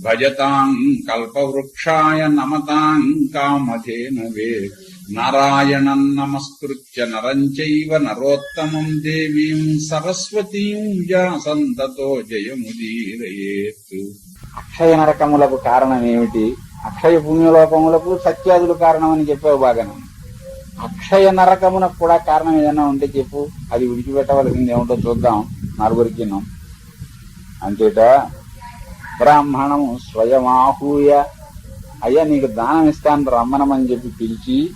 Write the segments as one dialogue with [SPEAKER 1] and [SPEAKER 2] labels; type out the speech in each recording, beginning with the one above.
[SPEAKER 1] భజతాం కల్పవృక్షాయ నమతాం కామధేనవే. నారాయణం నమస్కృత్య నరం చైవ నరోత్తమం దేవీం సరస్వతీం వ్యాసం తతో జయముదీరయేత్.
[SPEAKER 2] అక్షయ నరకములకు కారణం ఏమిటి అక్షయ పుణ్యలోకములకు సత్యాదులు కారణమని చెప్పావు బాగానే. అక్షయ నరకమునకు కూడా కారణం ఏదైనా ఉంటే చెప్పు. అది విడిచిపెట్టవలసింది ఏమిటో చూద్దాం. నలుగురికి అంతేట? బ్రాహ్మణం స్వయమాహూయ. అయ్యా నీకు దానం ఇస్తాను రమ్మనమని చెప్పి పిలిచి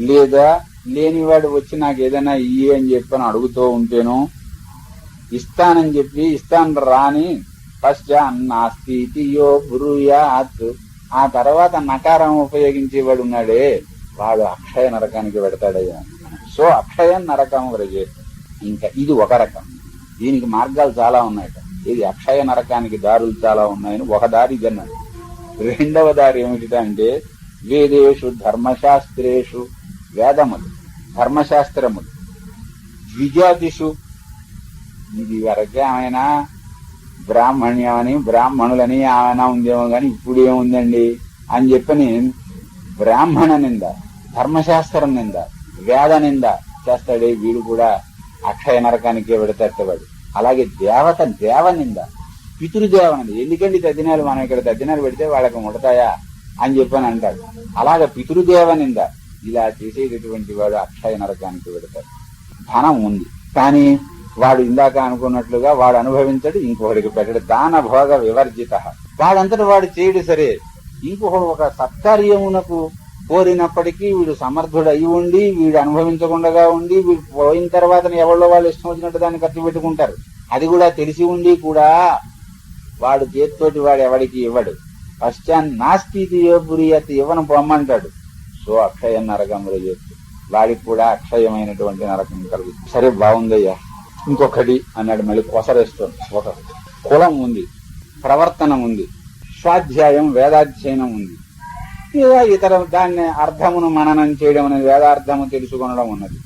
[SPEAKER 2] లేదా లేనివాడు వచ్చి నాకు ఏదైనా ఇయ్యి అని చెప్పని అడుగుతూ ఉంటేను ఇస్తానని చెప్పి ఇస్తాను రాని పశ్చాన్నాస్తి యో బ్రూయాత్. ఆ తర్వాత నకారం ఉపయోగించేవాడు ఉన్నాడే వాడు అక్షయ నరకానికి పెడతాడయ్యా. సో అక్షయ నరకం వ్రజే. ఇంకా ఇది ఒక రకం. దీనికి మార్గాలు చాలా ఉన్నాయట ఇది అక్షయ నరకానికి దారులు చాలా ఉన్నాయని ఒక దారి ఇదన్నాడు రెండవ దారి ఏమిటంటే వేదేషు ధర్మశాస్త్రేషు వేదములు ధర్మశాస్త్రములు. ద్విజాతిషు. ఇది వరకే ఆయన బ్రాహ్మణ్యమని బ్రాహ్మణులని ఏమైనా ఉందేమో గాని ఇప్పుడు ఏముందండి అని చెప్పని బ్రాహ్మణ నింద ధర్మశాస్త్రం నింద వేద నింద చేస్తాడే వీడు కూడా అక్షయ నరకానికే పెడతాడు అలాగే దేవత దేవ నింద పితృదేవ నింద ఎందుకండి తద్దినాలు మనం ఇక్కడ తద్దినాలు పెడితే వాళ్ళకి ముడతాయా అని చెప్పని అంటాడు అలాగే పితృదేవ నింద ఇలా చేసేటటువంటి వాడు అక్షయ నరకానికి పెడతాడు. ధనం ఉంది. కానీ వాడు ఇందాక అనుకున్నట్లుగా వాడు అనుభవించడు ఇంకొకడికి పెట్టడు. దాన భోగ వివర్జిత. వాడంతట వాడు చేయడు సరే. ఇంకొకడు ఒక సత్కార్యమునకు కోరినప్పటికీ వీడు సమర్థుడు అయి ఉండి వీడు అనుభవించకుండా ఉండి వీడు పోయిన తర్వాత ఎవరిలో వాళ్ళు ఇష్టం వచ్చినట్టు దాన్ని ఖర్చు పెట్టుకుంటారు. అది కూడా తెలిసి ఉండి కూడా వాడు చేతితోటి వాడు ఎవడికి ఇవ్వడు. పశ్చాన్ నాస్తి బురియత్ ఇవ్వను పొమ్మంటాడు. సో అక్షయ నరకములు చేస్తూ వాడికి కూడా అక్షయమైనటువంటి నరకం కలుగుతుంది. సరే బాగుందయ్యా. ఇంకొకటి అన్నాడు మళ్ళీ కొసరేస్తుంది ఒక కులం ఉంది ప్రవర్తన ఉంది స్వాధ్యాయం వేదాధ్యయనం ఉంది. లేదా ఇతర దాన్ని అర్థమును మననం చేయడం అనేది వేదార్థము తెలుసుకొనడం ఉన్నది.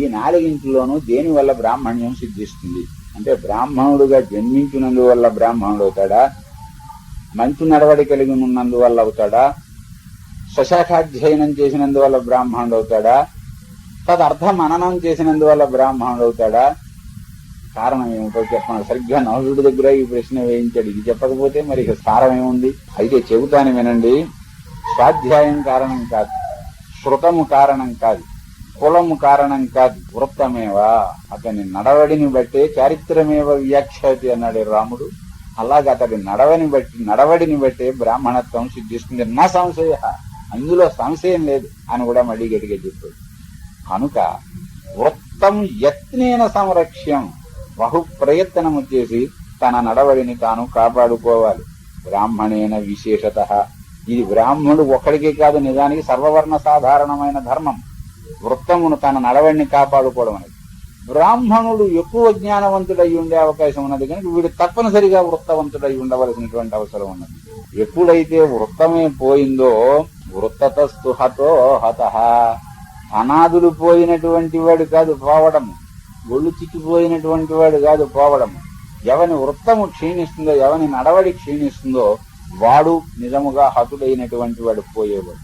[SPEAKER 2] ఈ నాలుగింటిలోనూ దేని వల్ల బ్రాహ్మణ్యం సిద్ధిస్తుంది? అంటే బ్రాహ్మణుడుగా జన్మించినందువల్ల బ్రాహ్మణుడు అవుతాడా మంచి నడవడి కలిగి ఉన్నందువల్ల అవుతాడా? స్వశాఖాధ్యయనం చేసినందువల్ల బ్రాహ్మణుడు అవుతాడా తదర్థ మననం చేసినందువల్ల బ్రాహ్మణుడు అవుతాడా కారణం ఏమిటో చెప్పండి. సరిగ్గా నవలుడి దగ్గర ఈ ప్రశ్న వేయించాడు. ఇది చెప్పకపోతే మరి ఇక సారం ఏముంది అయితే చెబుతాను వినండి. స్వాధ్యాయం కారణం కాదు శృతము కారణం కాదు కులము కారణం కాదు వృత్తమేవా? అతని నడవడిని బట్టే చారిత్రమేవ వ్యాఖ్యాతి అన్నాడు రాముడు. అలాగే అతడి నడవని బట్టి నడవడిని బట్టే బ్రాహ్మణత్వం సిద్ధిస్తుంది. నా సంశయ అందులో సంశయం లేదు అని కూడా మళ్ళీ గట్టిగా చెప్పాడు. కనుక వృత్తం యత్నేన సంరక్ష్యం బహు ప్రయత్నము చేసి తన నడవడిని తాను కాపాడుకోవాలి. బ్రాహ్మణేన విశేషత. ఇది బ్రాహ్మణుడు ఒక్కడికే కాదు నిజానికి సర్వవర్ణ సాధారణమైన ధర్మం. వృత్తమును తన నడవడిని కాపాడుకోవడం అనేది. బ్రాహ్మణుడు ఎక్కువ జ్ఞానవంతుడై ఉండే అవకాశం ఉన్నది కనుక వీడు తప్పనిసరిగా వృత్తవంతుడై ఉండవలసినటువంటి అవసరం ఉన్నది. ఎప్పుడైతే వృత్తమే పోయిందో వృత్తతస్తు హతో హత. అనాథులు పోయినటువంటి వాడు కాదు పోవడము. ఒళ్ళు చిక్కిపోయినటువంటి వాడు కాదు పోవడము. ఎవని వృత్తము క్షీణిస్తుందో ఎవని నడవడి క్షీణిస్తుందో వాడు నిజముగా హతుడైనటువంటి వాడు పోయేవాడు.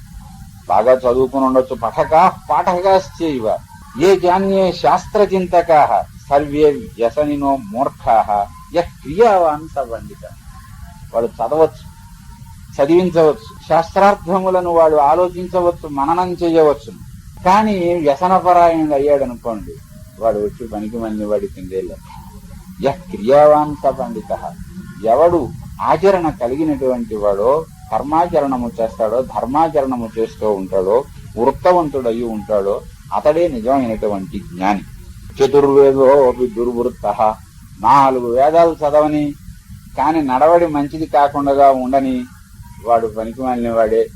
[SPEAKER 2] బాగా చదువుకుని ఉండొచ్చు. పఠకా పాఠకాశ్చైవ ఏ జాన్యే శాస్త్రచింతకా. సర్వే వ్యసనినో మూర్ఖా. యః క్రియావాన్ స పండిత వాడు చదవచ్చు చదివించవచ్చు శాస్త్రార్థములను వాడు ఆలోచించవచ్చు మననం చేయవచ్చు. కానీ వ్యసనపరాయణుడు అయ్యాడు అనుకోండి వాడు వచ్చి పనికి మంది వాడి కిందే లెక్క యః క్రియావాన్ స పండిత ఎవడు ఆచరణ కలిగినటువంటి వాడో కర్మాచరణము చేస్తాడో ధర్మాచరణము చేస్తూ ఉంటాడో వృత్తవంతుడయి ఉంటాడో అతడే నిజమైనటువంటి జ్ఞాని. చతుర్వేదో దుర్వృత్త. నాలుగు వేదాలు చదవని కాని నడవడి మంచిది కాకుండా ఉండని వాడు పనికి మాలిన వాడే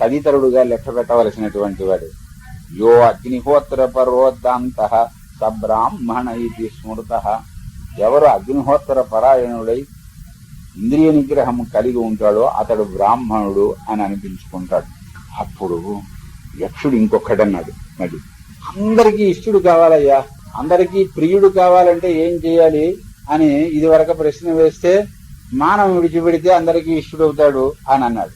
[SPEAKER 2] తదితరుడుగా లెక్క పెట్టవలసినటువంటి వాడు. యో అగ్నిహోత్ర పర్వోద్దాంత సబ్రాహ్మణ ఇది స్మృత. ఎవరు అగ్నిహోత్ర పరాయణుడై ఇంద్రియ నిగ్రహం కలిగి ఉంటాడో అతడు బ్రాహ్మణుడు అని అనిపించుకుంటాడు. అప్పుడు యక్షుడు ఇంకొకడన్నాడు. మరి అందరికీ ఇష్టడు కావాలయ్యా. అందరికీ ప్రియుడు కావాలంటే ఏం చేయాలి అని ఇది వరకు ప్రశ్న వేస్తే మానవం విడిచిపెడితే అందరికీ ఇష్టడవుతాడు అని అన్నాడు.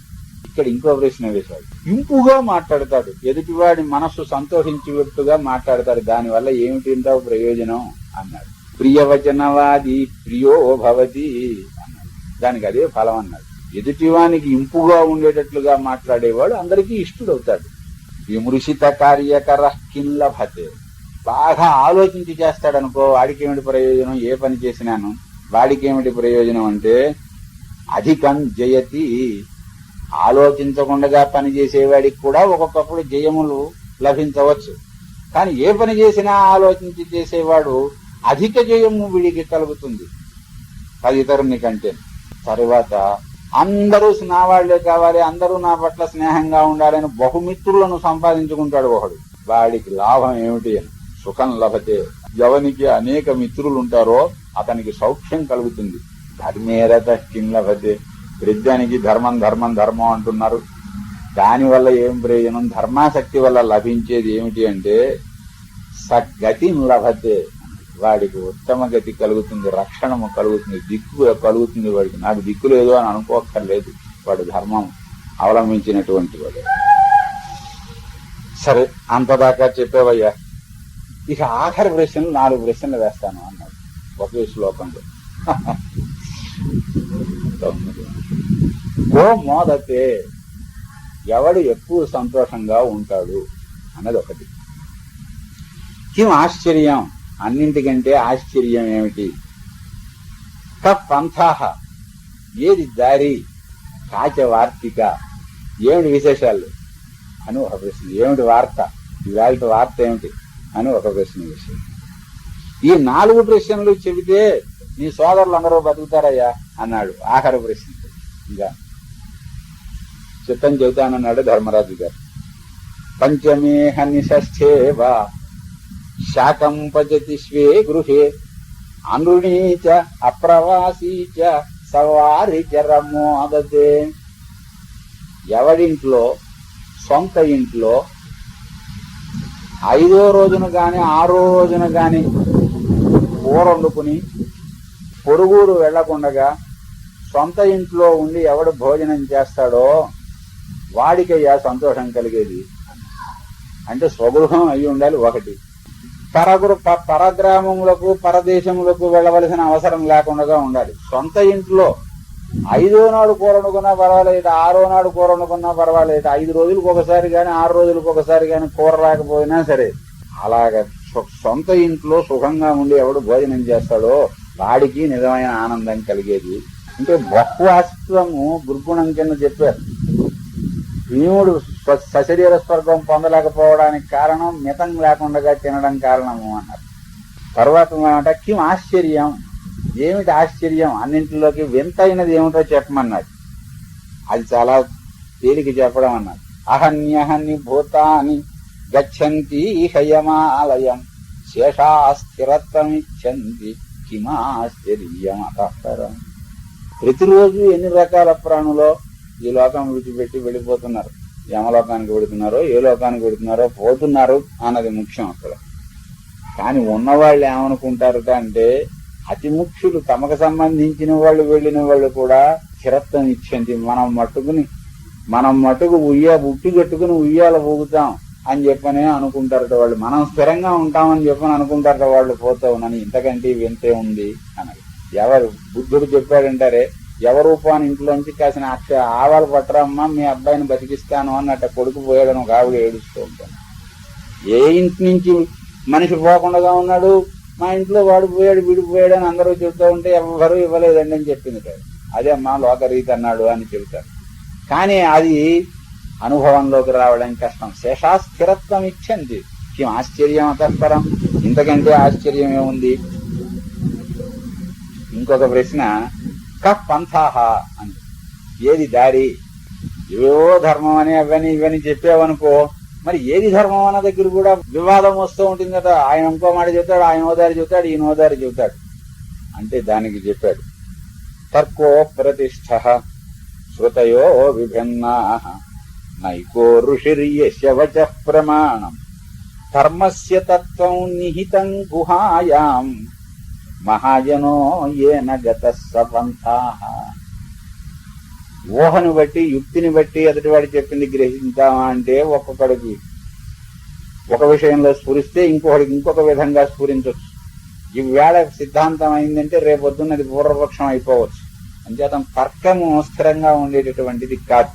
[SPEAKER 2] ఇక్కడ ఇంకో ప్రశ్న వేశాడు. ఇంపుగా మాట్లాడతాడు. ఎదుటివాడి మనస్సు సంతోషించేట్టుగా మాట్లాడతాడు. దానివల్ల ఏమిటింటావు ప్రయోజనం? అన్నాడు. ప్రియవచనవాది ప్రియో భవతి. దానికి అదే ఫలం అన్నాడు. ఎదుటివానికి ఇంపుగా ఉండేటట్లుగా మాట్లాడేవాడు అందరికీ ఇష్టడవుతాడు. విమృషిత కార్యకర కిన్ లభతే. బాగా ఆలోచించి చేస్తాడనుకో వాడికేమిటి ప్రయోజనం? ఏ పని చేసినాను? వాడికేమిటి ప్రయోజనం అంటే అధికం జయతి. ఆలోచించకుండా పని చేసేవాడికి కూడా ఒక్కొక్కప్పుడు జయములు లభించవచ్చు. కానీ ఏ పని చేసినా ఆలోచించి చేసేవాడు అధిక జయము వీడికి కలుగుతుంది. తదితరుని కంటే తర్వాత అందరూ నా వాళ్ళే కావాలి అందరూ నా పట్ల స్నేహంగా ఉండాలని బహుమిత్రులను సంపాదించుకుంటాడు ఒకడు. వాడికి లాభం ఏమిటి? అని సుఖం లభతే ఎవనికి అనేక మిత్రులు ఉంటారో అతనికి సౌఖ్యం కలుగుతుంది. ధర్మేరత కిం లభతే. ప్రజ్ఞానికి ధర్మం ధర్మం ధర్మం అంటున్నారు. దానివల్ల ఏం ప్రయోజనం? ధర్మాసక్తి వల్ల లభించేది ఏమిటి అంటే సగతి లభతే. వాడికి ఉత్తమ గతి కలుగుతుంది రక్షణము కలుగుతుంది దిక్కు కలుగుతుంది వాడికి. నాకు దిక్కు లేదు అని అనుకోక్కర్లేదు వాడు ధర్మం అవలంబించినటువంటి వాడు. సరే అంతదాకా చెప్పేవయ్యా. ఇక ఆఖరి ప్రశ్నలు నాలుగు ప్రశ్నలు వేస్తాను అన్నాడు ఒకే శ్లోకంలో. ఓ మోదతే ఎవడు ఎక్కువ సంతోషంగా ఉంటాడు? అన్నది ఒకటి. కిం ఆశ్చర్యం? అన్నింటికంటే ఆశ్చర్యం ఏమిటి? పంథాహ ఏది దారి? కాచ వార్తిక ఏమిటి విశేషాలు? అని ఒక ప్రశ్న. ఏమిటి వార్త? ఇవాళ వార్త ఏమిటి? అని ఒక ప్రశ్న విషయం. ఈ నాలుగు ప్రశ్నలు చెబితే నీ సోదరులు అందరూ బతుకుతారయ్యా అన్నాడు. ఆఖరి ప్రశ్న. ఇంకా చిత్తం చెబుతానన్నాడు ధర్మరాజు గారు. పంచమే వా శాకం పచతి స్వే గృహే. అనృణీ చ అప్రవాసీ చ సవారి చరమోదతే ఎవడింట్లో సొంత ఇంట్లో. ఐదో రోజున గాని ఆరో రోజున గాని కూర వండుకుని పొరుగురు వెళ్ళకుండగా సొంత ఇంట్లో ఉండి ఎవడు భోజనం చేస్తాడో వాడికయ్యా సంతోషం కలిగేది. అంటే స్వగృహం అయి ఉండాలి ఒకటి. పరగురు ప- పరగ్రామములకు పరదేశములకు వెళ్ళవలసిన అవసరం లేకుండా ఉండాలి. సొంత ఇంట్లో ఐదో నాడు కూర వండుకున్నా పర్వాలేదు ఆరో నాడు కూర వండుకున్నా పర్వాలేదు. ఐదు రోజులకు ఒకసారి కానీ ఆరు రోజులకు ఒకసారి కానీ కూర రాకపోయినా సరే అలాగ సొంత ఇంట్లో సుఖంగా ఉండి ఎవడు భోజనం చేస్తాడో వాడికి నిజమైన ఆనందం కలిగేది. అంటే బహువాస్తవము దుర్గుణం కింద చెప్పారు. భీముడు సశరీర స్వర్గం పొందలేకపోవడానికి కారణం మితం లేకుండా తినడం కారణము అన్నారు. తర్వాత మాట కిం ఆశ్చర్యం? ఏమిటి ఆశ్చర్యం? అన్నింటిలోకి వింతైనది ఏమిటో చెప్పమన్నాడు అది చాలా తేలిక చెప్పడం అన్నారు. అహన్యహన్ని భూతాని గచ్చంతి హయమాలయం శేషా స్థిరత్వమిచ్చంది కిమాశ్చర్యమతఃపరం. ప్రతిరోజు ఎన్ని రకాల ప్రాణులో ఈ లోకం విడిచిపెట్టి వెళ్ళిపోతున్నారు. యమలోకానికి పెడుతున్నారో ఏ లోకానికి పెడుతున్నారో పోతున్నారు అన్నది ముఖ్యం అక్కడ. కానీ ఉన్నవాళ్ళు ఏమనుకుంటారు అంటే అతి ముఖ్యులు తమకు సంబంధించిన వాళ్ళు వెళ్ళిన వాళ్ళు కూడా స్థిరత్వం ఇచ్చింది మనం మట్టుకుని మనం మట్టుకు ఉయ్య ఉట్టి కట్టుకుని ఉయ్యాల ఊగుతాం అని చెప్పనే అనుకుంటారట వాళ్ళు. మనం స్థిరంగా ఉంటామని చెప్పని అనుకుంటారట వాళ్ళు పోతా ఉన్నాను ఇంతకంటే వింతే ఉంది అన్నది. ఎవరు బుద్ధుడు చెప్పాడంటారే ఎవరు రూపాన్ని ఇంట్లోంచి కాసిన అక్క ఆవాలు పట్టరమ్మా మీ అబ్బాయిని బతికిస్తాను అన్నట్టు కొడుకు పోయాడని ఒక ఆవిడ ఏడుస్తూ ఉంటాను ఏ ఇంటి నుంచి మనిషి పోకుండా ఉన్నాడు? మా ఇంట్లో వాడు పోయాడు వీడు పోయాడు అని అందరూ చెబుతూ ఉంటే ఎవరు ఇవ్వలేదండి అని చెప్పింది కాదు. అదే అమ్మా లోకరీతి అన్నాడు అని చెబుతారు. కానీ అది అనుభవంలోకి రావడం కష్టం. శేషా స్థిరత్వం ఇచ్చింది. కిం ఆశ్చర్యం అతఃపరం ఇంతకంటే ఆశ్చర్యం ఏముంది ఇంకొక ప్రశ్న పంథాహ అని. ఏది దారి? ఏవో ధర్మం అని అవని ఇవని చెప్పావనుకో మరి ఏది ధర్మం అన్న దగ్గర కూడా వివాదం వస్తూ ఉంటుంది కదా ఆయన ఇంకో మాట చెప్తాడు ఆయన ఓదారి చెబుతాడు ఈయన ఓదారి చెబుతాడు అంటే దానికి చెప్పాడు. తర్కో ప్రతిష్ఠ శృతయో విభిన్నా నైకో ఋషిర్యస్య వచ ప్రమాణం. ధర్మస్య తత్వం నిహితం గుహాయాం. మహాజనో ఏన గత సపంథా ఊహను బట్టి యుక్తిని బట్టి ఎదుటివాడు చెప్పింది గ్రహించామా అంటే ఒక్కొక్కడికి ఒక విషయంలో స్ఫురిస్తే ఇంకొకడికి ఇంకొక విధంగా స్ఫురించవచ్చు ఈవేళ సిద్ధాంతం అయిందంటే రేపొద్దున్న అది పూర్వపక్షం అయిపోవచ్చు. అంచేతం తర్కము స్థిరంగా ఉండేటటువంటిది కాదు.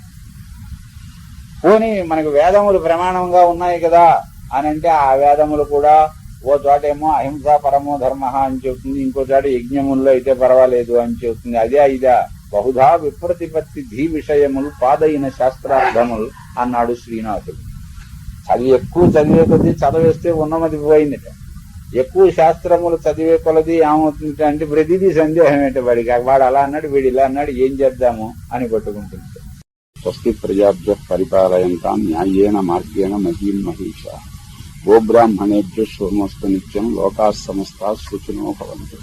[SPEAKER 2] పోనీ మనకు వేదములు ప్రమాణంగా ఉన్నాయి కదా అని అంటే ఆ వేదములు కూడా ఓ చోటేమో అహింస పరమో ధర్మ అని చెబుతుంది ఇంకో చోట యజ్ఞముల్లో అయితే పర్వాలేదు అని చెబుతుంది. అదే ఇదా బహుధా విప్రతిపత్తి ధీ విషయములు పాదైన శాస్త్రార్థములు అన్నాడు శ్రీనాథుడు. అది ఎక్కువ చదివే కొద్దీ చదివేస్తే ఉన్నమది పోయిందిట. ఎక్కువ శాస్త్రములు చదివే కొలది ఏమవుతుంది అంటే ప్రతిదీ సందేహం ఏంటి వాడికి? వాడు అలా అన్నాడు వీడు ఇలా అన్నాడు ఏం చేద్దాము అని పట్టుకుంటుంది స్వస్తి ప్రజాభ్య పరిపాలయంతా న్యాయేన మార్గేణ మహీం మహిష. గోబ్రాహ్మణేభ్య సోమస్తు నిత్యం లోకా సమస్త సుఖినో భవంతు.